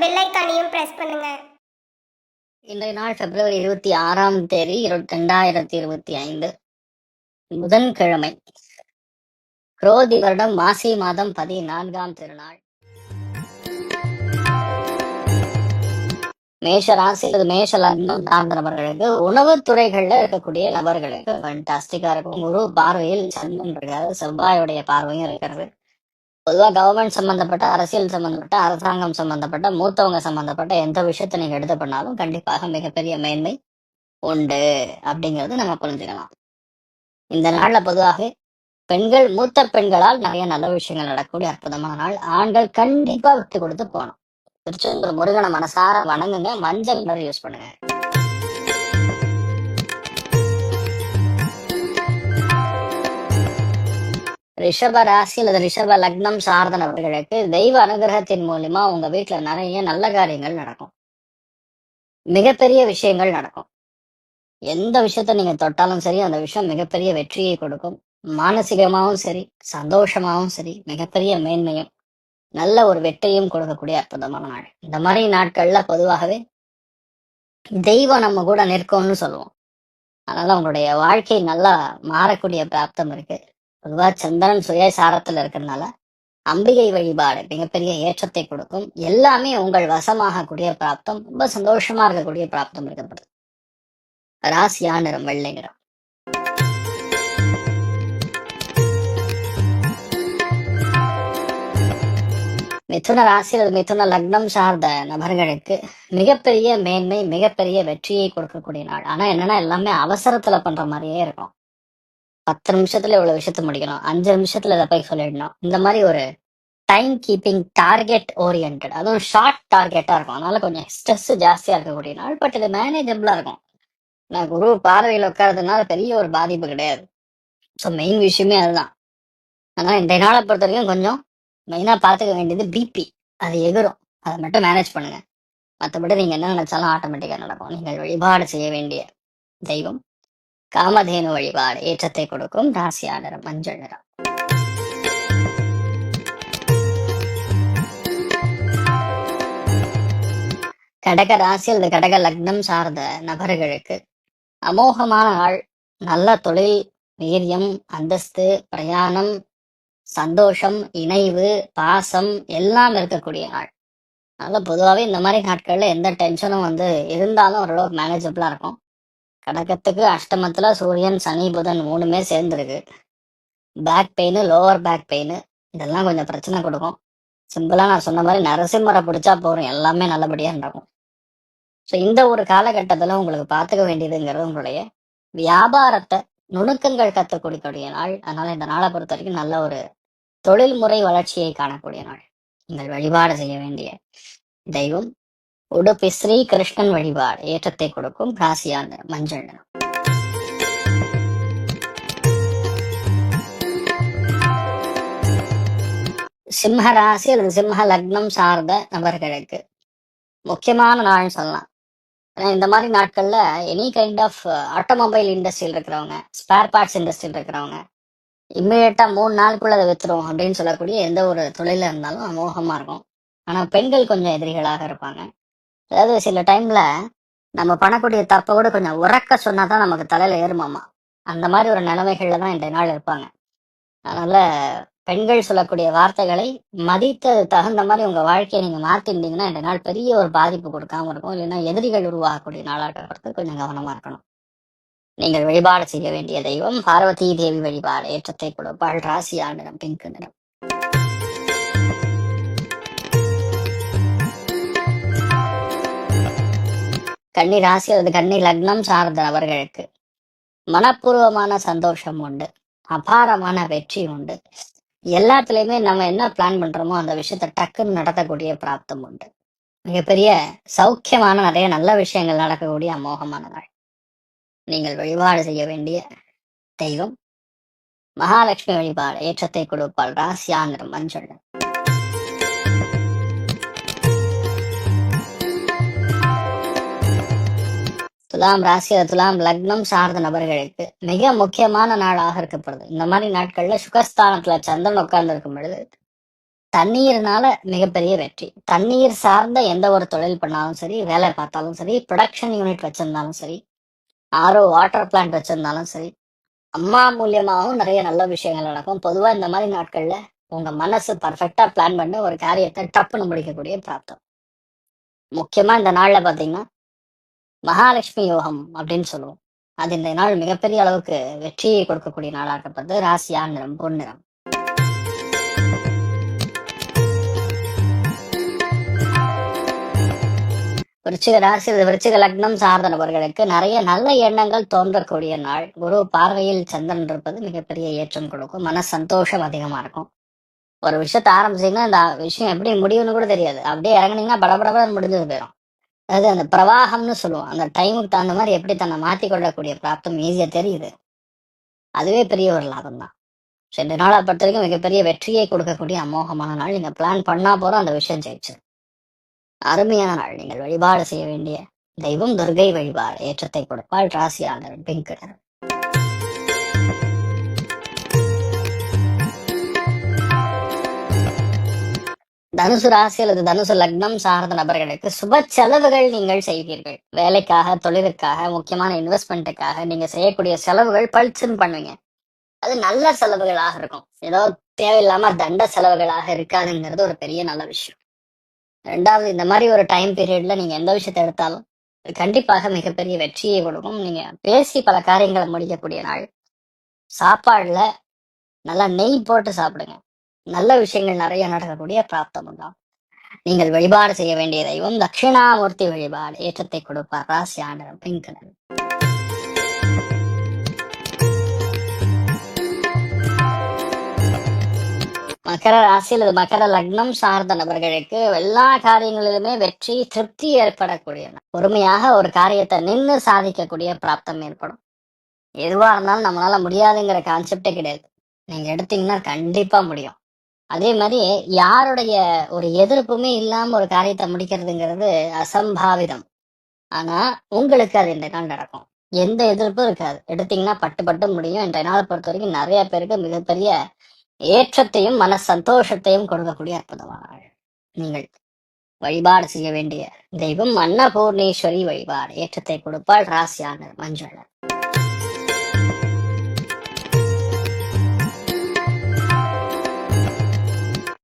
Bell ஐக்கானையும் press பண்ணுங்க. இன்றைய நாள் பிப்ரவரி இருபத்தி ஆறாம் தேதி ரெண்டாயிரத்தி இருபத்தி ஐந்து புதன்கிழமை. குரோதி வருடம் மாசி மாதம் பதினான்காம் திருநாள். மேஷ ராசி அல்லது மேஷ லக்னம் சார்ந்த நபர்களுக்கு உணவுத் துறைகள்ல இருக்கக்கூடிய நபர்களுக்கு ஃபண்டாஸ்டிக்கா இருக்கும். குரு பார்வையில் சந்திரன் இருக்காது செவ்வாயுடைய பார்வையும் இருக்கிறது. பொதுவா கவர்மெண்ட் சம்பந்தப்பட்ட அரசியல் சம்மந்தப்பட்ட அரசாங்கம் சம்பந்தப்பட்ட மூத்தவங்க சம்பந்தப்பட்ட எந்த விஷயத்த நீங்க எடுத்து பண்ணாலும் கண்டிப்பாக மிகப்பெரிய மேன்மை உண்டு அப்படிங்கிறது நம்ம புரிஞ்சுக்கலாம். இந்த நாள்ல பொதுவாகவே பெண்கள் மூத்த பெண்களால் நிறைய நல்ல விஷயங்கள் நடக்கக்கூடிய அற்புதமான நாள். ஆண்கள் கண்டிப்பா விட்டு கொடுத்து போகணும். திருச்செந்தூர் முருகனை மனசார வணங்குங்க. மஞ்சள் கலர் யூஸ் பண்ணுங்க. ரிஷப ராசி அல்லது ரிஷப லக்னம் சார்ந்த நபர்களுக்கு தெய்வ அனுகிரகத்தின் மூலியமா உங்க வீட்டுல நிறைய நல்ல காரியங்கள் நடக்கும். மிகப்பெரிய விஷயங்கள் நடக்கும். எந்த விஷயத்த நீங்க தொட்டாலும் சரி அந்த விஷயம் மிகப்பெரிய வெற்றியை கொடுக்கும். மானசீகமாவும் சரி சந்தோஷமாவும் சரி மிகப்பெரிய மேன்மையும் நல்ல ஒரு வெற்றியும் கொடுக்கக்கூடிய அற்புதமான நாள். இந்த மாதிரி நாட்கள்ல பொதுவாகவே தெய்வம் நம்ம கூட நிற்கும்னு சொல்லுவோம். அதனால உங்களுடைய வாழ்க்கை நல்லா மாறக்கூடிய பிராப்தம் இருக்கு. பொதுவா சந்திரன் சுய சாரத்துல இருக்கிறதுனால அம்பிகை வழிபாடு மிகப்பெரிய ஏற்றத்தை கொடுக்கும். எல்லாமே உங்கள் வசமாகக்கூடிய பிராப்தம் ரொம்ப சந்தோஷமா இருக்கக்கூடிய பிராப்தம் இருக்கப்படுது. ராசியா நிறம் வெள்ளை நிறம். மிதுன ராசி அல்லது மிதுன லக்னம் சார்ந்த நபர்களுக்கு மிகப்பெரிய மேன்மை மிகப்பெரிய வெற்றியை கொடுக்கக்கூடிய நாள். ஆனா என்னன்னா எல்லாமே அவசரத்துல பண்ற மாதிரியே இருக்கும். பத்து நிமிஷத்துல இவ்வளவு விஷயத்த முடிக்கணும். அஞ்சு நிமிஷத்துல இதை போய் சொல்லிடணும். இந்த மாதிரி ஒரு டைம் கீப்பிங் டார்கெட் ஓரியன்ட் அதுவும் ஷார்ட் டார்கெட்டா இருக்கும். அதனால கொஞ்சம் ஸ்ட்ரெஸ் ஜாஸ்தியா இருக்கக்கூடிய நாள் பட் இது மேனேஜபிளா இருக்கும். நான் குரு பார்வையில் உட்கார்றதுனால பெரிய ஒரு பாதிப்பு கிடையாது. ஸோ மெயின் விஷயமே அதுதான். அதனால இன்றைய நாளை பொறுத்த வரைக்கும் கொஞ்சம் மெயினா பார்த்துக்க வேண்டியது பிபி அது எகிரும். அதை மட்டும் மேனேஜ் பண்ணுங்க. மற்றபடி நீங்க என்ன நினைச்சாலும் ஆட்டோமேட்டிக்காக நடக்கும். நீங்கள் வழிபாடு செய்ய வேண்டிய தெய்வம். காமதேனு வழிபாடு ஏற்றத்தை கொடுக்கும் ராசியா நிறம் மஞ்சள் நிறம் கடக ராசி அல்லது கடக லக்னம் சார்ந்த நபர்களுக்கு அமோகமான ஆள் நல்ல தொழில் வீரியம் அந்தஸ்து பிரயாணம் சந்தோஷம் இணைவு பாசம் எல்லாம் இருக்கக்கூடிய ஆள் அதனால பொதுவாகவே இந்த மாதிரி நாட்கள்ல எந்த டென்ஷனும் வந்து இருந்தாலும் ஓரளவுக்கு மேனேஜபிளாக இருக்கும். கடகத்துக்கு அஷ்டமத்துல சூரியன் சனி புதன் மூணுமே சேர்ந்துருக்கு. Back pain lower back pain இதெல்லாம் கொஞ்சம் பிரச்சனை கொடுக்கும். சிம்பிளா நான் சொன்ன மாதிரி நரசிம்மரை பிடிச்சா போறோம் எல்லாமே நல்லபடியா நடக்கும். ஸோ இந்த ஒரு காலகட்டத்துல உங்களுக்கு பார்த்துக்க வேண்டியதுங்கிறது உங்களுடைய வியாபாரத்தை நுணுக்கங்கள் கற்றுக்கூடிய நாள். அதனால இந்த நாளை பொறுத்த வரைக்கும் நல்ல ஒரு தொழில்முறை வளர்ச்சியை காணக்கூடிய நாள். நீங்கள் வழிபாடு செய்ய வேண்டிய தெய்வம். உடுப்பி ஸ்ரீ கிருஷ்ணன் வழிபாடு. ஏற்றத்தை கொடுக்கும் ராசியான மஞ்சள் நிறம். சிம்ம ராசி அல்லது சிம்ம லக்னம் சார்ந்த நபர்களுக்கு முக்கியமான நாள்னு சொல்லலாம். ஏன்னா இந்த மாதிரி நாட்கள்ல எனி கைண்ட் ஆஃப் ஆட்டோமொபைல் இண்டஸ்ட்ரியில் இருக்கிறவங்க ஸ்பேர் பார்ட்ஸ் இண்டஸ்ட்ரியில் இருக்கிறவங்க இம்மிடியட்டா மூணு நாளுக்குள்ள அதை வித்துரும் அப்படின்னு சொல்லக்கூடிய எந்த ஒரு தொழில இருந்தாலும் அமோகமா இருக்கும். ஆனா பெண்கள் கொஞ்சம் எதிரிகளாக இருப்பாங்க. அதாவது சில டைம்ல நம்ம பண்ணக்கூடிய தப்பை கூட கொஞ்சம் உறக்க சொன்னாதான் நமக்கு தலையில ஏறுமாமா. அந்த மாதிரி ஒரு நிலைமைகள்ல தான் இன்றைய நாள் இருப்பாங்க. அதனால பெண்கள் சொல்லக்கூடிய வார்த்தைகளை மதித்து தகுந்த மாதிரி உங்க வாழ்க்கையை நீங்க மாத்திருந்தீங்கன்னா இந்த நாள் பெரிய ஒரு பாதிப்பு கொடுக்காம இருக்கும். இல்லைன்னா எதிரிகள் உருவாகக்கூடிய நாளாக கொஞ்சம் கவனமா இருக்கணும். நீங்கள் வழிபாடு செய்ய வேண்டிய தெய்வம் பார்வதி தேவி வழிபாடு ஏற்றத்தை கொடுப்பாள் ராசியா நிறம் பிங்க் நிறம். கன்னி ராசி அல்லது கன்னி லக்னம் சார்ந்த நபர்களுக்கு மனப்பூர்வமான சந்தோஷம் உண்டு. அபாரமான வெற்றி உண்டு. எல்லாத்துலயுமே நம்ம என்ன பிளான் பண்றோமோ அந்த விஷயத்த டக்குன்னு நடத்தக்கூடிய பிராப்தம் உண்டு. மிகப்பெரிய சௌக்கியமான நிறைய நல்ல விஷயங்கள் நடக்கக்கூடிய அமோகமான நாள் நீங்கள் வழிபாடு செய்ய வேண்டிய தெய்வம். மகாலட்சுமி வழிபாடு ஏற்றத்தை கொடுப்பாள் ராசியா மஞ்சள். துலாம் ராசி துலாம் லக்னம் சார்ந்த நபர்களுக்கு மிக முக்கியமான நாளாக இருக்கப்படுது. இந்த மாதிரி நாட்கள்ல சுகஸ்தானத்துல சந்திரன் உட்கார்ந்து இருக்கும் பொழுது தண்ணீர்னால மிகப்பெரிய வெற்றி. தண்ணீர் சார்ந்த எந்த ஒரு தொழில் பண்ணாலும் சரி வேலை பார்த்தாலும் சரி ப்ரொடக்ஷன் யூனிட் வச்சிருந்தாலும் சரி ஆரோ வாட்டர் பிளான்ட் வச்சிருந்தாலும் சரி அம்மா மூலியமாகவும் நிறைய நல்ல விஷயங்கள் நடக்கும். பொதுவா இந்த மாதிரி நாட்கள்ல உங்க மனசு பர்ஃபெக்டா பிளான் பண்ணி ஒரு காரியத்தை டப்புன்னு முடிக்கக்கூடிய பிராப்தம். முக்கியமா இந்த நாள்ல பாத்தீங்கன்னா மகாலட்சுமி யோகம் அப்படின்னு சொல்லுவோம். அது இந்த நாள் மிகப்பெரிய அளவுக்கு வெற்றியை கொடுக்கக்கூடிய நாளாக இருக்கப்படுது ராசியா நிறம் பொன்னிறம். விருச்சிக ராசி விருச்சிக லக்னம் சார்ந்த நபர்களுக்கு நிறைய நல்ல எண்ணங்கள் தோன்றக்கூடிய நாள். குரு பார்வையில் சந்திரன் இருப்பது மிகப்பெரிய ஏற்றம் கொடுக்கும். மன சந்தோஷம் அதிகமா இருக்கும். ஒரு விஷயத்த ஆரம்பிச்சீங்கன்னா இந்த விஷயம் எப்படி முடியும்னு கூட தெரியாது. அப்படியே இறங்குனீங்கன்னா படபடபட முடிஞ்சது போயிடும் அதாவது அந்த பிரவாகம்னு சொல்லுவோம். அந்த டைமுக்கு தகுந்த மாதிரி எப்படி தன்னை மாத்தி கொள்ளக்கூடிய பிராப்தம் ஈஸியா தெரியுது. அதுவே பெரிய ஒரு லாபம் தான். ரெண்டு நாளை பொறுத்த வரைக்கும் மிகப்பெரிய வெற்றியை கொடுக்கக்கூடிய அமோகமான நாள். நீங்க பிளான் பண்ணா போறோம் அந்த விஷயம் ஜெயிச்சு. அருமையான நாள். நீங்கள் வழிபாடு செய்ய வேண்டிய தெய்வம் துர்கை வழிபாடு. ஏற்றத்தை கொடுப்பாள் ராசியாளர் பிங்க் தனுசு ராசி அல்லது தனுசு லக்னம் சார்ந்த நபர்களுக்கு சுப செலவுகள் நீங்கள் செய்வீர்கள். வேலைக்காக தொழிலுக்காக முக்கியமான இன்வெஸ்ட்மெண்ட்டுக்காக நீங்க செய்யக்கூடிய செலவுகள் பளிச்சுன்னு பண்ணுவீங்க. அது நல்ல செலவுகளாக இருக்கும். ஏதோ தேவையில்லாம தண்ட செலவுகளாக இருக்காதுங்கிறது ஒரு பெரிய நல்ல விஷயம். ரெண்டாவது இந்த மாதிரி ஒரு டைம் பீரியட்ல நீங்க எந்த விஷயத்தை எடுத்தாலும் கண்டிப்பாக மிகப்பெரிய வெற்றியை கொடுக்கும். நீங்க பேசி பல காரியங்களை முடிக்கக்கூடிய நாள். சாப்பாடுல நல்லா நெய் போட்டு சாப்பிடுங்க. நல்ல விஷயங்கள் நிறைய நடக்கக்கூடிய பிராப்தம் உண்டாகும். நீங்கள் வழிபாடு செய்ய வேண்டிய தெய்வம் தட்சிணாமூர்த்தி வழிபாடு. ஏற்றத்தை கொடுப்பார் ராசி ஆண்டரம் பிங்க் மகர ராசி அல்லது மகர லக்னம் சார்ந்த நபர்களுக்கு எல்லா காரியங்களிலுமே வெற்றி திருப்தி ஏற்படக்கூடிய பொறுமையாக ஒரு காரியத்தை நின்று சாதிக்கக்கூடிய பிராப்தம் ஏற்படும். எதுவா இருந்தாலும் நம்மளால முடியாதுங்கிற கான்செப்டே கிடையாது. நீங்க எடுத்தீங்கன்னா கண்டிப்பா முடியும். அதே மாதிரி யாருடைய ஒரு எதிர்ப்புமே இல்லாம ஒரு காரியத்தை முடிக்கிறதுங்கிறது அசம்பாவிதம். ஆனா உங்களுக்கு அது இந்த நாள் நடக்கும். எந்த எதிர்ப்பும் இருக்காது. எடுத்தீங்கன்னா பட்டு பட்டு முடியும். இன்றைய நாளை பொறுத்த வரைக்கும் நிறைய பேருக்கு மிகப்பெரிய ஏற்றத்தையும் மன சந்தோஷத்தையும் கொடுக்கக்கூடிய அற்புதமான நீங்கள் வழிபாடு செய்ய வேண்டிய தெய்வம் அன்னபூர்ணேஸ்வரி வழிபாடு. ஏற்றத்தை கொடுப்பாள் ராசியான மஞ்சள்.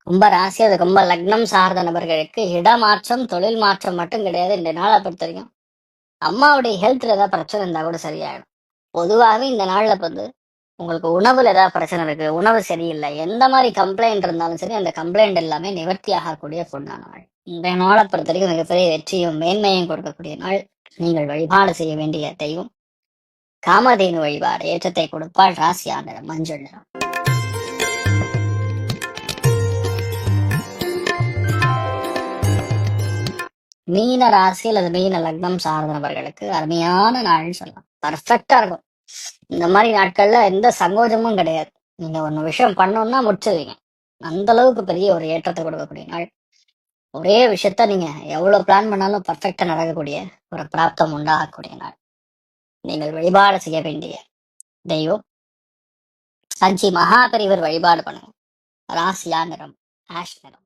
ரொம்ப ராசி அது கும்ப லக்னம் சார்ந்த நபர்களுக்கு இடமாற்றம் தொழில் மாற்றம் மட்டும் கிடையாது. இந்த நாளை பொறுத்த வரைக்கும் அம்மாவுடைய ஹெல்த்ல ஏதாவது பிரச்சனை இருந்தா கூட சரியாயிடும். பொதுவாகவே இந்த நாள்ல வந்து உங்களுக்கு உணவுல ஏதாவது பிரச்சனை இருக்கு உணவு சரியில்லை எந்த மாதிரி கம்ப்ளைண்ட் இருந்தாலும் சரி அந்த கம்ப்ளைண்ட் எல்லாமே நிவர்த்தி ஆகக்கூடிய பொண்ணான நாள். இந்த நாளை பொறுத்த வரைக்கும் மிகப்பெரிய வெற்றியும் மேன்மையும் கொடுக்கக்கூடிய நாள். நீங்கள் வழிபாடு செய்ய வேண்டிய தெய்வம். காமதேனு வழிபாடு ஏற்றத்தை கொடுப்பாள் ராசியான மஞ்சள் நிறம். மீன ராசி அல்லது மீன லக்னம் சார்ந்த நபர்களுக்கு அருமையான நாள்னு சொல்லலாம். பர்ஃபெக்டா இருக்கும். இந்த மாதிரி நாட்கள்ல எந்த சங்கோஜமும் கிடையாது. நீங்க ஒண்ணு விஷயம் பண்ணணும்னா முடிச்சிருவீங்க. அந்த அளவுக்கு பெரிய ஒரு ஏற்றத்தை கொடுக்கக்கூடிய நாள். ஒரே விஷயத்த நீங்க எவ்வளவு பிளான் பண்ணாலும் பர்ஃபெக்டா நடக்கக்கூடிய ஒரு பிராப்தம் உண்டாகக்கூடிய நாள். நீங்கள் வழிபாடு செய்ய வேண்டிய தெய்வம். சஞ்சி மகாபெரிவர் வழிபாடு பண்ணுங்க. ராசியா நிறம் ஆஷ் நிறம்.